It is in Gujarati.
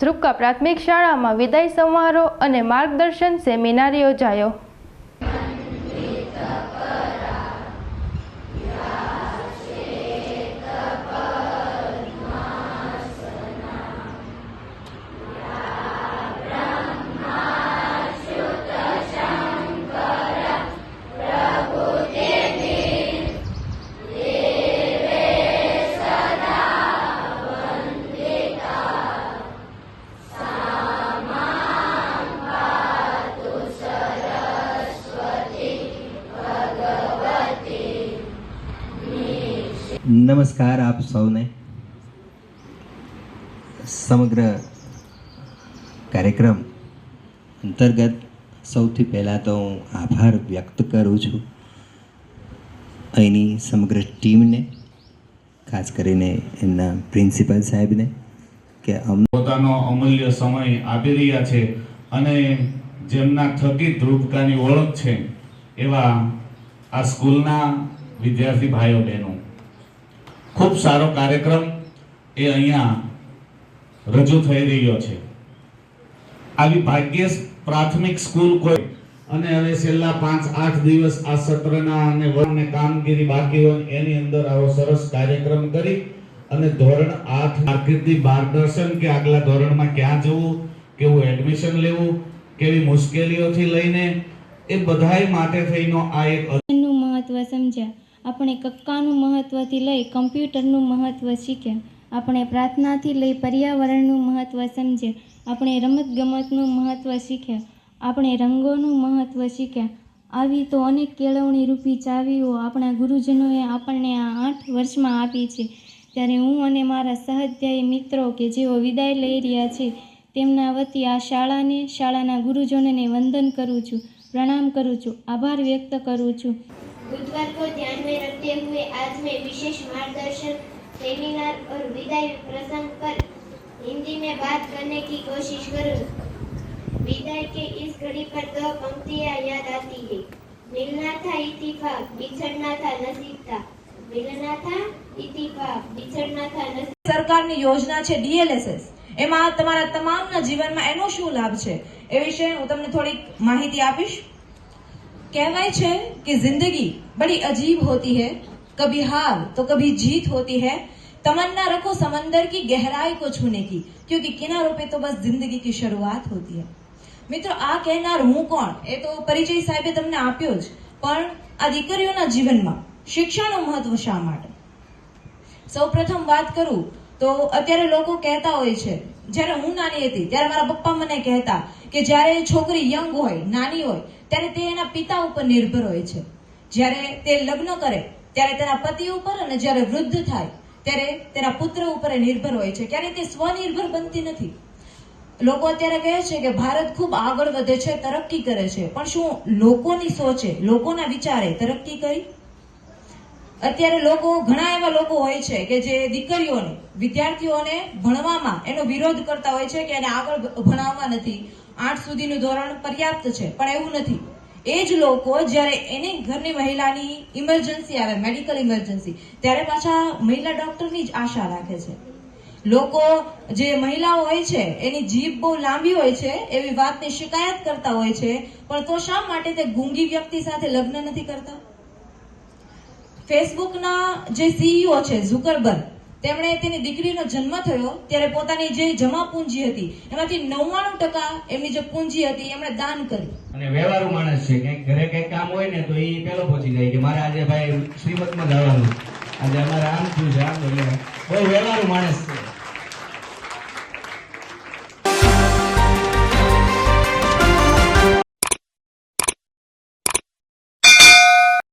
ધ્રુપકા પ્રાથમિક શાળામાં વિદાય સમારોહ અને માર્ગદર્શન સેમિનાર યોજાયો. નમસ્કાર આપ સૌને. સમગ્ર કાર્યક્રમ અંતર્ગત સૌથી પહેલાં તો હું આભાર વ્યક્ત કરું છું અહીંની સમગ્ર ટીમને, ખાસ કરીને એમના પ્રિન્સિપલ સાહેબને, કે પોતાનો અમૂલ્ય સમય આપી રહ્યા છે અને જેમના થકી ધ્રુવકાની ઓળખ છે એવા આ સ્કૂલના વિદ્યાર્થી ભાઈઓ બહેનો. ખૂબ સારો કાર્યક્રમ એ અહીંયા રજૂ થઈ રહ્યો છે. આવી ભાગ્યે પ્રાથમિક સ્કૂલ કોઈ અને હવે છેલ્લા પાંચ, આઠ દિવસ આ સત્રના અને વર્ગને કામગીરી બાકી હોય એની અંદર આવો સરસ કાર્યક્રમ કરી અને ધોરણ આઠ કારકિર્દી માર્ગદર્શન કે આગલા ધોરણમાં ક્યાં જવું, કેવું એડમિશન લેવું, કેવી મુશ્કેલીઓથી લઈને એ બધાય માટે થઈનો આ એક મહત્વ સમજ્યા. આપણે કક્કાનું મહત્ત્વથી લઈ કમ્પ્યુટરનું મહત્ત્વ શીખે. આપણે પ્રાર્થનાથી લઈ પર્યાવરણનું મહત્ત્વ સમજે. આપણે રમતગમતનું મહત્ત્વ શીખ્યા આપણે રંગોનું મહત્ત્વ શીખ્યા આવી તો અનેક કેળવણી રૂપી ચાવીઓ આપણા ગુરુજનોએ આપણને આ આઠ વર્ષમાં આપી છે. ત્યારે હું અને મારા સહાધ્યાયી મિત્રો કે જેઓ વિદાય લઈ રહ્યા છે, તેમના વતી આ શાળાને, શાળાના ગુરુજનોને વંદન કરું છું, પ્રણામ કરું છું, આભાર વ્યક્ત કરું છું. बुधवार को ध्यान में रखते हुए आज मैं विशेष मार्गदर्शन सेमिनार और विदाई प्रसंग पर हिंदी में बात करने की कोशिश करूँ विदाई के इस घड़ी पर दो पंक्तियाँ याद आती है मिलना था इतिफाक बिछड़ना था नसीब था मिलना था इतिफाक बिछड़ना था नसीब સરકારની યોજના છે ડીએલએસએસ એમાં તમારા તમામના જીવનમાં એનો શું લાભ છે એ વિશે હું તમને થોડીક માહિતી આપીશ કહેવાય છે કે જિંદગી બડી અજીબ હોતી है કભી हार તો કભી જીત હોતી હૈ તમન્ના રખો સમંદર કી ગહેરાઈ કો છૂને કી क्योंकि किनारों पे તો બસ जिंदगी की शुरुआत होती है। મિત્રો આ કહેનાર હું કોણ એ તો પરિચય સાહેબે તમને આપ્યો જ, પણ આ દીકરીઓના જીવનમાં શિક્ષણનું મહત્વ શા માટે? સૌપ્રથમ વાત કરું તો અત્યારે લોકો કહેતા હોય છે, જ્યારે હું નાની હતી, ત્યારે મારા પપ્પા મને કહેતા કે જ્યારે છોકરી યંગ હોય, નાની હોય, ત્યારે તે એના પિતા ઉપર નિર્ભર હોય છે. જ્યારે તે લગ્ન કરે, ત્યારે તેના પતિ ઉપર અને જ્યારે વૃદ્ધ થાય, ત્યારે તેના પુત્ર ઉપર નિર્ભર હોય છે. ક્યારે તે સ્વનિર્ભર બનતી નથી. લોકો અત્યારે કહે છે કે ભારત ખૂબ આગળ વધે છે, તરક્કી કરે છે. પણ શું લોકોની સોચે, લોકોના વિચારે તરક્કી કરી? અત્યારે લોકો, ઘણા એવા લોકો હોય છે કે જે દીકરીઓને, વિદ્યાર્થીઓને ભણવામાં એનો વિરોધ કરતા હોય છે કે એને આગળ ભણાવવા નથી. આઠ સુધીનું ધોરણ પર્યાપ્ત છે, પણ એવું નથી. એ જ લોકો જ્યારે એની ઘરની મહિલાની ઇમરજન્સી આવે, મેડિકલ ઇમરજન્સી, ત્યારે પાછા મહિલા ડોક્ટરની જ આશા રાખે છે. લોકો જે મહિલાઓ હોય છે, એની જીભ બહુ લાંબી હોય છે, એવી વાતની શિકાયત કરતા હોય છે, પણ તો શા માટે તે ગુંગી વ્યક્તિ સાથે લગ્ન નથી કરતા? ફેસબુકના જે સીઈઓ છે, ઝુકરબર્ગ, તેમણે તેની દીકરીનો જન્મ થયો ત્યારે પોતાની જે જમા પૂંજી હતી, એમાંથી નવ્વાણું ટકા એમની જે પૂંજી હતી, એમણે દાન કરી. અને વ્યવહારુ માણસ છે કંઈક ઘરે કંઈક કામ હોય ને તો એ પેલો પહોંચી જાય કે મારે આજે ભાઈ શ્રીમતમાં જવાનું આજે અમારે આમ થયું છે, આમ એટલે બહુ વ્યવહારુ માણસ છે.